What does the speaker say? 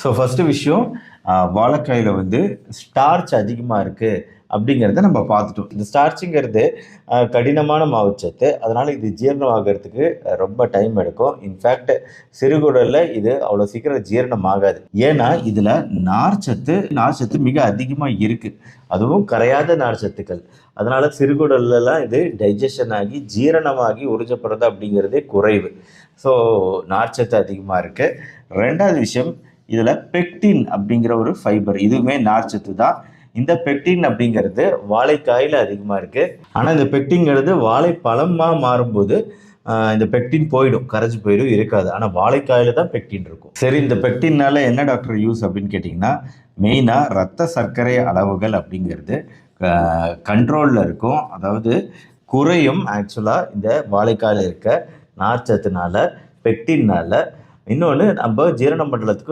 So first விஷயம் வாழைக்காயில் வாழைக்காயில வந்து starch அதிகமாக இருக்குது அப்படிங்கிறத நம்ம பார்த்துட்டோம். இந்த ஸ்டார்ச்சுங்கிறது கடினமான மாவுச்சத்து அதனால் இது ஜீரணம் ஆகிறதுக்கு ரொம்ப டைம் எடுக்கும். இன்ஃபேக்ட் சிறுகுடலில் இது அவ்வளோ சீக்கிரம் ஜீரணம் ஆகாது ஏன்னா இதில் நார்ச்சத்து நார்ச்சத்து மிக அதிகமாக இருக்குது அதுவும் கரையாத நார்ச்சத்துக்கள் அதனால் சிறுகுடல்லாம் இது டைஜஷன் ஆகி ஜீரணமாகி உறிஞ்சப்படுறது அப்படிங்கிறதே குறைவு. ஸோ நார்ச்சத்து அதிகமாக இருக்குது ரெண்டாவது விஷயம் இதில் பெக்டின் அப்படிங்கிற ஒரு ஃபைபர் இதுவுமே நார்ச்சத்து தான். இந்த பெக்டின் அப்படிங்கிறது வாழைக்காயில் அதிகமாக இருக்குது ஆனால் இந்த பெக்டிங்கிறது வாழைப்பழமாக மாறும்போது இந்த பெக்டின் போயிடும் கரைஞ்சி போயிடும் இருக்காது. ஆனால் வாழைக்காயில் தான் பெக்டின் இருக்கும். சரி இந்த பெக்டின்னால் என்ன டாக்டர் யூஸ் அப்படின்னு கேட்டிங்கன்னா மெயினாக ரத்த சர்க்கரை அளவுகள் அப்படிங்கிறது கண்ட்ரோலில் இருக்கும். அதாவது குறையும் ஆக்சுவலாக இந்த வாழைக்காயில் இருக்க நார்ச்சத்துனால பெக்டின்னால் இன்னொன்று நம்ம ஜீரண மண்டலத்துக்கு